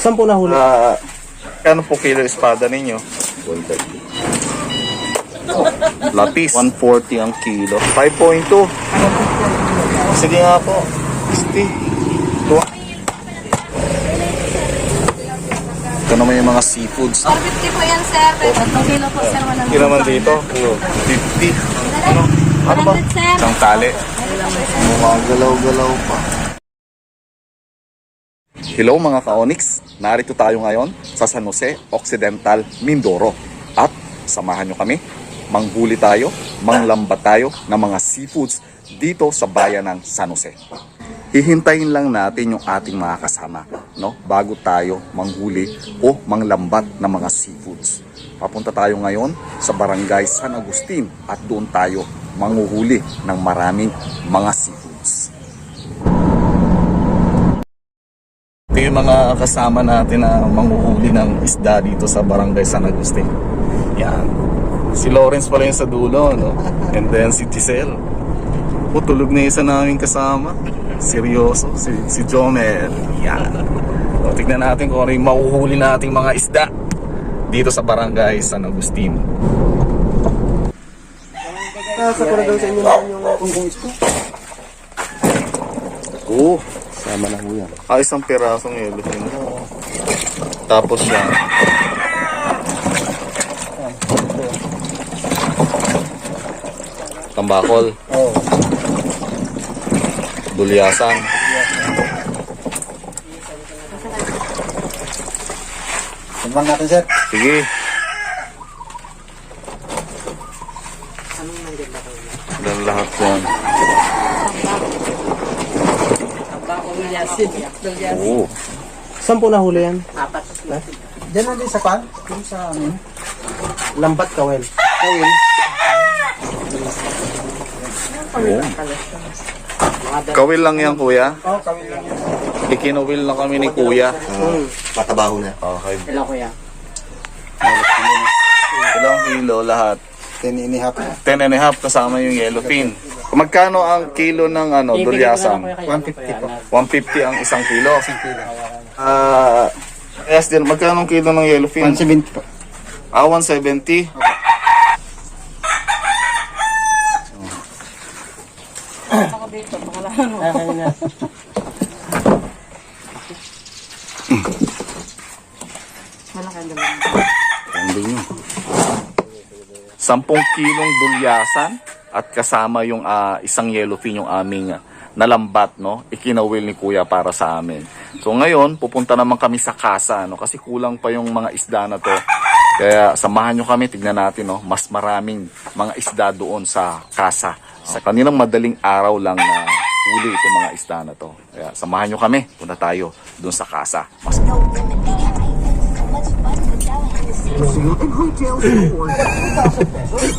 Saan po nahuli? Ah, kano po kilo espada ninyo? 130. Lapis. 140 ang kilo. 5.2. Sige nga po. 60. Tuwa. Ito naman yung mga seafoods. 450 po yan, sir. Tatlong kilo po, sir. Hindi naman dito. 50. Ano? Ano ba? 100, sir. Isang tali. Mga galaw-galaw pa. Hello mga ka-Onyx, narito tayo ngayon sa San Jose Occidental, Mindoro. At samahan nyo kami, manghuli tayo, manglambat tayo ng mga seafoods dito sa bayan ng San Jose. Hihintayin lang natin yung ating mga kasama no? bago tayo manghuli o manglambat ng mga seafoods. Papunta tayo ngayon sa barangay San Agustin at doon tayo manguhuli ng maraming mga seafoods. Ito yung mga kasama natin na manguhuli ng isda dito sa Barangay San Agustin. Yan. Si Lawrence pala yung sa dulo, no? And then si Giselle. O, tulog na isa namin kasama. Seryoso, si, si Jomel. Yan. O, tignan natin kung ano yung mahuhuli nating mga isda dito sa Barangay San Agustin. Nasa ko na daw sa inyo yung kungkong isko. Oo. Sama na ho yan. Ah, isang pirasong yelo. Tapos yan. Tambakol. Oo. Dulyasan. Sambang natin, sir. Sige. Dan lahat yan. Oo. Saan po nahuli yan? Diyan na din sa pan, yung sa amin. Lambat kawel. Kawil. Oo. Kawil lang yan, kuya. Oo, oh, kawil lang yan. Ikinawil na kami ni kuya. Matabaho na. Okay. Hello, kuya. Ilang kilo lahat? Ten and a half. 10 and a half kasama yung yellowfin. Magkano ang kilo ng ano, dulyasan? 150 po. 150 ang isang kilo. Ah, yes din. Magkano ang kilo ng yellowfin? 170 po. Ah, 170. Ako dito, pangalan mo. Malaki ang dalawa. Hindi nyo. 10 kilong dulyasan at kasama yung ah, isang yellowfin yung aming ah, nalambat, no? Ikinawil ni Kuya para sa amin. So ngayon, pupunta naman kami sa kasa, no? Kasi kulang pa yung mga isda na to. Kaya samahan nyo kami, tignan natin, no? Mas maraming mga isda doon sa kasa. Sa kanilang madaling araw lang na huli itong mga isda na to. Kaya samahan nyo kami, punta tayo doon sa kasa. Mas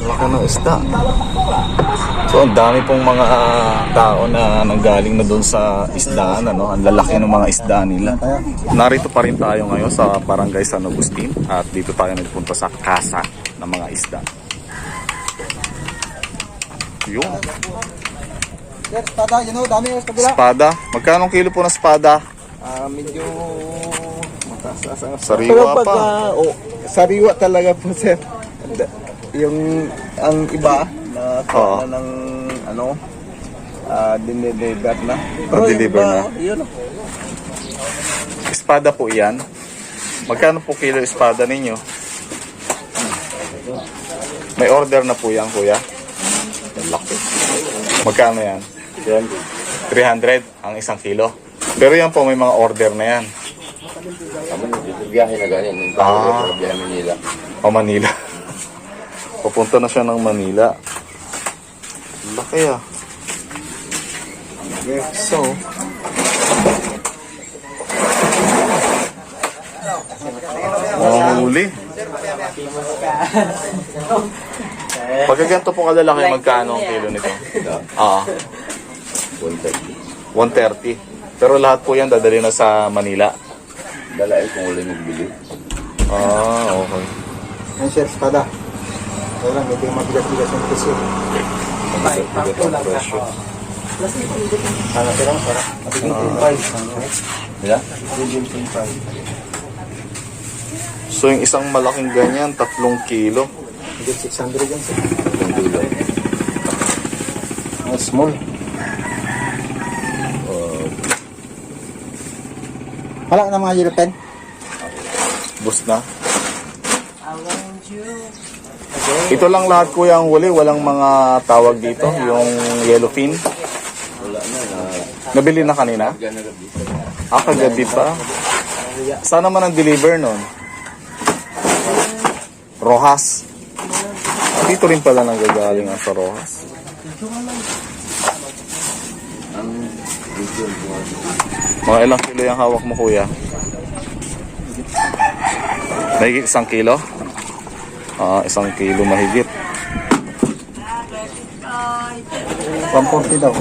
Laki ng isda. So, ang dami pong mga tao na nanggaling na doon sa isdaan, ano? Ang lalaki ng mga isda nila. Narito pa rin tayo ngayon sa Barangay San Agustin at dito tayo nagpunta sa kasa ng mga isda. Yun. Sir, tada, you know, dami yung kabila. Espada. Magkano kilo po ng espada? Ah, medyo mataas ang Sariwa pa. oh, sariwa talaga po, sir. Yung ang iba na Oo. kuha na ng ano, ah, dinideliver na. Pero yung deliver iba, na. Yun. Espada po yan. Magkano po kilo espada ninyo? May order na po yan, kuya. Ang Laki. Magkano yan? 300 ang isang kilo. Pero yan po, may mga order na yan. Biyahe na ganyan. Yung Ah. ah. biyahe Manila. O Manila. Papunta na siya ng Manila. Laki ah. So, Mahuli. Pagka ganito po kalalaki, magkano ang kilo nito? Ah, 130. 130. Pero lahat po yan dadali na sa Manila. Dala eh kung wala magbili. Ah, okay. Yan, sir, espada. Kaya lang, medyo mabigat-bigat yung presyo. Sana sir, para matiging 25. Dila? Medium 25. So yung isang malaking ganyan, tatlong kilo. Higit 600 yan sir. Tatlong kilo. Ah, small. Wala na mga yellow pen? Bus na. Ito lang lahat kuya ang huli, walang mga tawag dito, yung yellowfin. Nabili na kanina? Ah, kagabi pa. Saan naman ang deliver nun? Rojas. Dito rin pala nang gagaling ang sa Rojas. Mga ilang kilo yung hawak mo kuya? Mahigit isang kilo? Ah, isang kilo mahigit. 140 daw.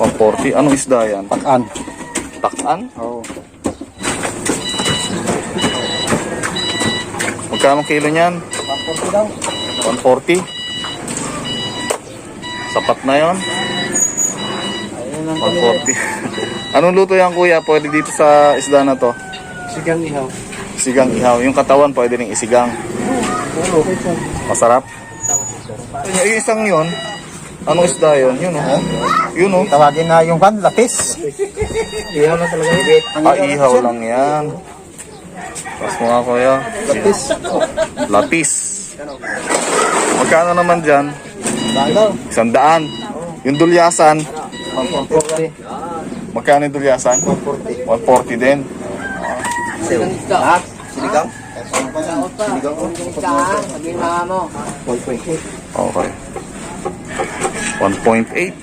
140. Anong isda yan? Pakan. Takan? Oo. Magkano kilo niyan? 140 daw. 140? Sapat na yon? Ayun ang 140. Anong luto yan kuya? Pwede dito sa isda na to? Sigang ihaw. Sigang ihaw. Yung katawan pwede ring isigang. Oo. Masarap. Yung isang yun, anong isda yun? Yun oh. Yun oh. Tawagin na yung kan, lapis. Ihaw na talaga. Ah, ihaw lang yan. Tapos mo nga kuya. Lapis. Lapis. Magkano naman dyan? Isang daan. Yung dulyasan, 140. Magkano yung dulyasan? 140. 140 din. Sinigang? Sinigang ko. 1.8. Okay. 1.8.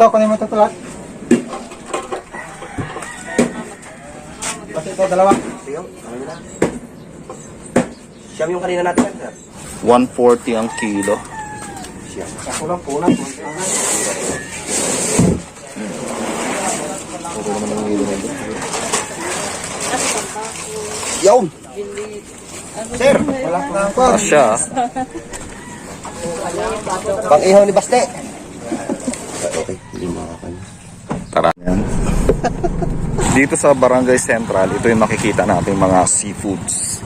Ito, kunin mo ito lahat. Pati ito, dalawa. Siyam yung kanina natin, sir. 140 ang kilo. Ako lang po lang. Yun! Sir, wala po na ako. Asya. Pang ihaw ni Baste. Okay, hindi makakanya. Tara. Dito sa Barangay Central, ito yung makikita natin mga seafoods.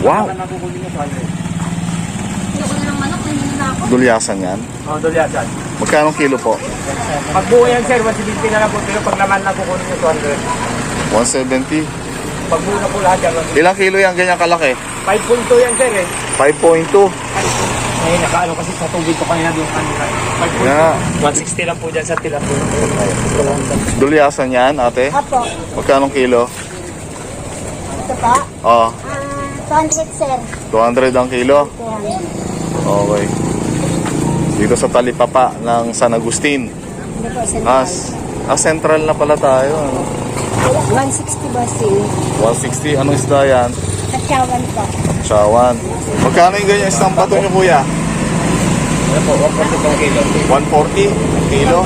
Wow! Dulyasan yan. Oh, dulyasan. Magkano kilo po? Pag buo yan, sir, 170 na lang po. Pero pag naman na kukunin nyo 200. 170. Pag buo na po lahat yan, Ilang kilo yan ganyan kalaki? 5.2 yan, sir, eh. 5.2. Eh, nakaano kasi sa tubig ko kanina doon kanina. 5.2. Yeah. 160 lang po dyan sa tilapia. Dulyasan yan, ate? Apo. Magkano kilo? Ito pa? Oh, Ah, 200 sir. 200 ang kilo. 200. Okay. Dito sa talipapa ng San Agustin. Hindi po, sir. As, ah, central na pala tayo. Ano? 160 ba si 160, anong isda yan? Katyawan po. Chawan. Magkano yung ganyan isang bato nyo kuya? 140 ang kilo.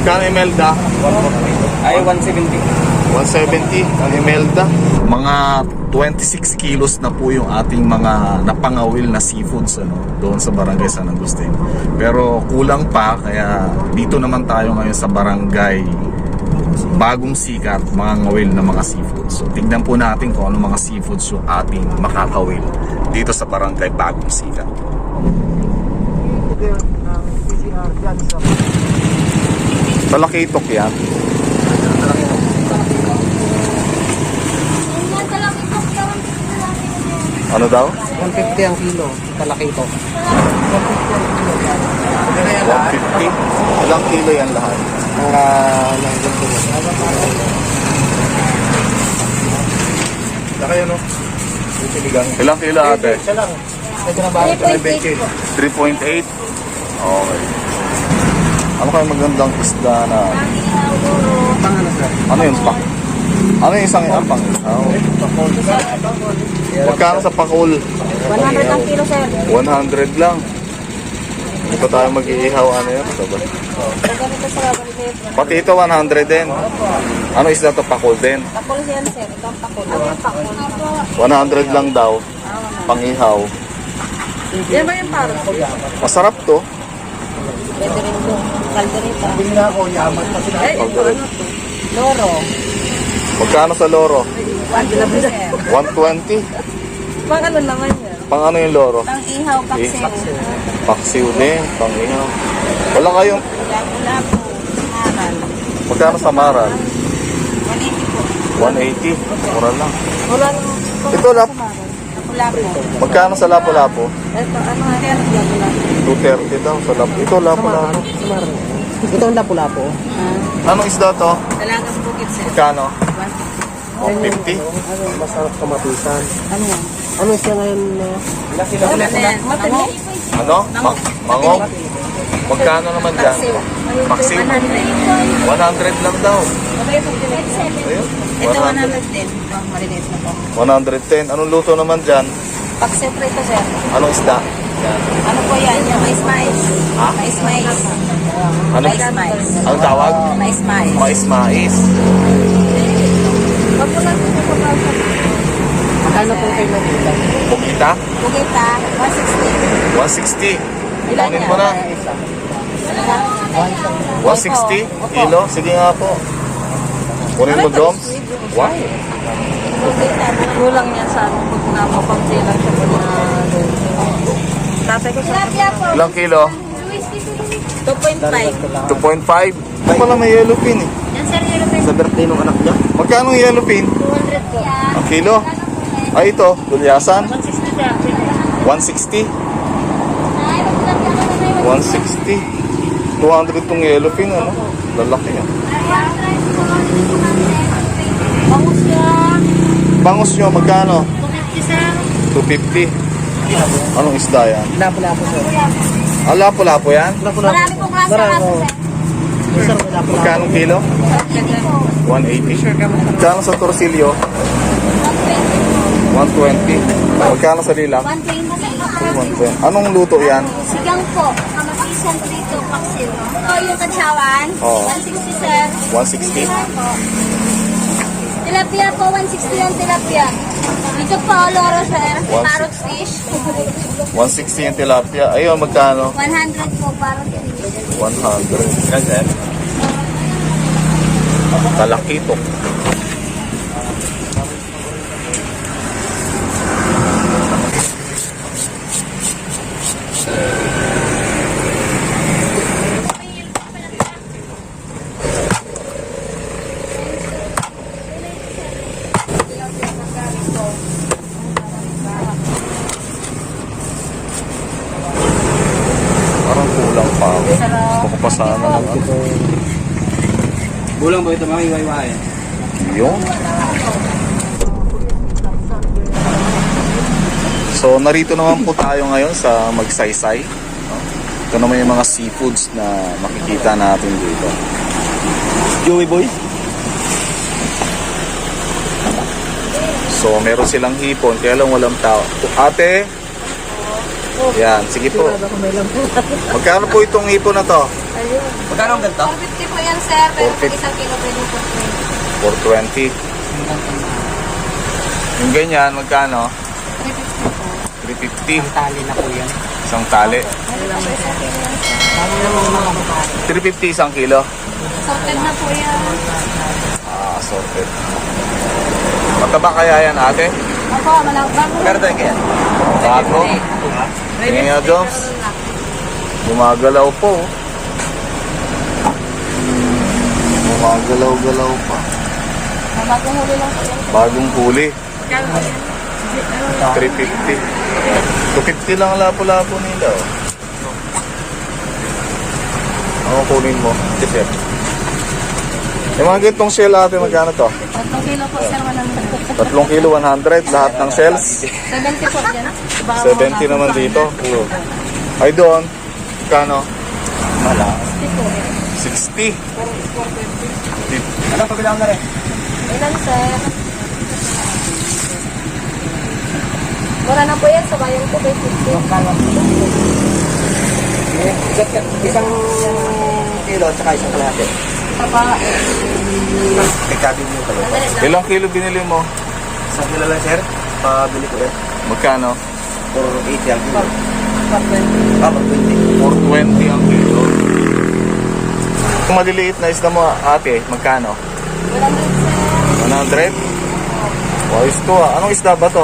Magkano yung melda? Ay, 170. 170 ang imelda. Mga 26 kilos na po yung ating mga napangawil na seafoods ano, doon sa barangay San Agustin. Pero kulang pa, kaya dito naman tayo ngayon sa barangay bagong sikat, mga ngawil na mga seafoods. So tignan po natin kung ano mga seafoods yung ating makakawil dito sa barangay bagong sikat. Talakitok yan. Ano daw? 150 ang kilo. Kalaki ito. 150? Ilang kilo yan lahat? Mga lang ganito. Saka yan o. Ilang kilo ate? Isa lang. Ito na ba? 3.8 po. 3.8? Okay. Ano kayo magandang isda na? Pang ano sir? Ano yung pak? Ano yung isang apang? Oh. Magkano sa pakul? 100 ang kilo sir. 100 lang. Hindi pa tayo mag-iihaw ano? Ito ba? Ganito sa gabalit. Pati ito 100 din. Ano isda to? Pakul din. Pakul yan sir. Ito ang pakul. Ano pakul? 100 lang daw. Pangihaw. Yan ba yung para? Masarap to. Pwede rin po. Kaldereta. Bili na ako, yaman pa sila. Eh, ito ano to? Loro. Magkano sa loro? 120, sir. 120. Pang ano naman yan? Pang ano yung loro? Pang ihaw, paksiw. Paksiw din, pang ihaw. Wala kayong, Wala po. Maral. magkano sa maral? 180 po. 180. Mura lang. Wala naman. Ito, lap, Wala po. magkano sa lapo-lapo? Ito, ano nga yan? Wala. 230 daw sa lapo. Ito, lapo-lapo. Ito ang lapu-lapu. Anong isda to? Dalagang bukit, sir. Magkano? 150. 150. Ano, masarap kamatisan. Ano yan? Ano siya ngayon? Uh, Ano yan? Mango? Ano? Ma mangong? Magkano naman dyan? Paksiw. 100. 100 lang daw. Ayun. Ito 100. 100 din. Oh, marinis na po. 110. Anong luto naman dyan? Po ito, sir. Anong isda? Ano po yan? Yung mais mais. Ha? Mais mais. Ano? Mais mais. Ang tawag? Mais mais. Mais-mais. Wag mo lang ito pa magkano po kayo nakita? Bukita, 160. 160. Ilan Kunin yan? mo na. Ano na? 160 Opo. kilo. Sige nga po. Kunin mo, Doms. Wow. Bukita, Kulang yan sa ano, pag napapamsi lang siya pag na Tatay ko sa. Ilang kilo? 2.5. 2.5. Ito pala may yellow pin eh. Yan, sir, European. Sa birthday ng anak niya? Magkano yellow pin? 200 po. Ang kilo? Ay, ito. Dulyasan. 160 siya. 160. 160. 200 tong yellow pin, ano? Lalaki yan. Bangus siya. Bangus nyo, magkano? 250, sir. 250. Anong isda yan? Lapu-lapu sir. Ah, lapo-lapo yan? Marami pong Marami. aso, sir. Magkano kilo? 180. Magkano sa torsilyo? 120. Magkano sa lilang? 120. 120. Anong luto yan? Sigang po. Kamatisan dito, paksiw. Ito yung katsawan. Oo. 160, sir. 160. Po. Tilapia po, 160 yung tilapia. Dito po, loro, sir. Parrot fish. 160 yung tilapia. Ayun, magkano? 100 po, parrot fish. 100. Yan, sir. Kalakito. Parang kulang pa ako. Gusto ko pa sana ng ano. Iwaiwai? Yun. So, narito naman po tayo ngayon sa Magsaysay. Ito naman yung mga seafoods na makikita natin dito. Joey boy? So, meron silang hipon, kaya lang walang tao. Ate! Yan, sige po. Magkano po itong hipon na to? Magkano ang ganito? 450 po yan, sir. Pero pag 450. isang kilo, pwede po 420. Yung ganyan, magkano? 350. 350 po. Tali na po yan. Isang tali. 350 isang kilo. Sorted na po yan. Ah, assorted. Mataba kaya yan ate? Opo, malang bago. Magkano tayo kaya? Bago? Tingnan nga, Joms. Gumagalaw po. oh. Gumagalaw-galaw pa. Bagong huli lang po yan. Bagong huli. 350. 250 lang ang lapo-lapo nila. Oh. Ako kunin mo. Kasi Yung mga gantong shell ate, magkano to? 3 kilo po, sir. 100. 3 kilo, 100. Lahat ng shells. 70 po dyan. 70 naman dito. Ay doon. Kano? Mala. 60. Ano pabilang na rin? Ilan, sir? Wala na po yan. Sa bayan ko, 50. Isang kilo at saka isang kalahati. Taba. Pagkabi. Sandali lang. Ilang kilo binili mo? Isang kilo lang sir. Pabili ko eh. Magkano? For 80 ang kilo. 420. Ah, pag 20. 420 ang kilo. Kung maliliit na isda mo ate, magkano? Wala na, sir. 100? Ayos to ah. Anong isda ba to?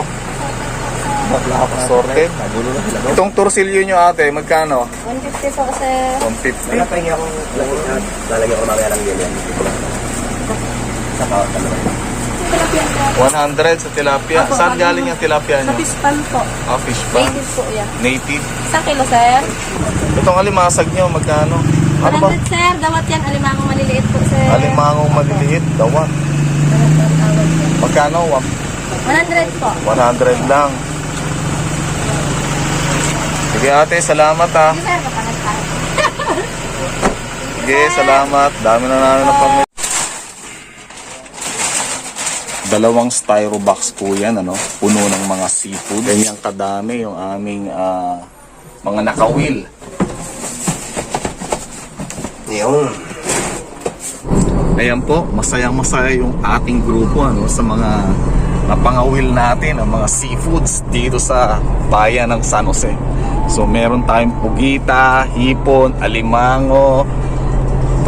Sorted. Itong torsilyo nyo ate, magkano? 150 po, sir. 150. Wala pa akong lalagyan ko mamaya lang yun yan. Saka, ano ba? 100 sa tilapia. Saan galing yung tilapia Sa nyo? pispan po. Ah, fish pan. Native po yan. Native. Isang kilo, sir. Itong alimasag nyo, magkano? Ano ba? 100, sir. Dawat yan. Alimango maliliit po, sir. Alimangong maliliit, dawat. Magkano? Wa- 100 po. 100 lang. Sige ate, salamat ah. Sige, sir. Kapangat tayo. Sige, salamat. Dami na namin ng pamilya. Dalawang styro box po yan, ano? Puno ng mga seafood. Ganyang kadami yung aming ah, mga nakawil. Yun. Ayan po, masayang masaya yung ating grupo ano, sa mga napangawil natin, ang mga seafoods dito sa bayan ng San Jose. So meron tayong pugita, hipon, alimango,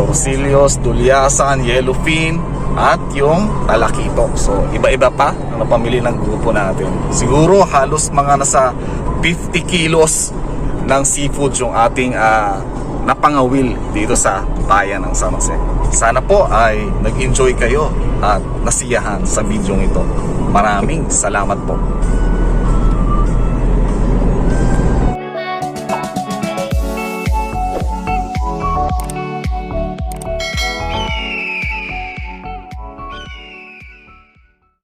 torsillos, dulyasan, yellowfin, at yung talakito. So iba-iba pa ang napamili ng grupo natin. Siguro halos mga nasa 50 kilos ng seafood yung ating ah, napangawil dito sa bayan ng San Jose. Sana po ay nag-enjoy kayo at nasiyahan sa video ito. Maraming salamat po.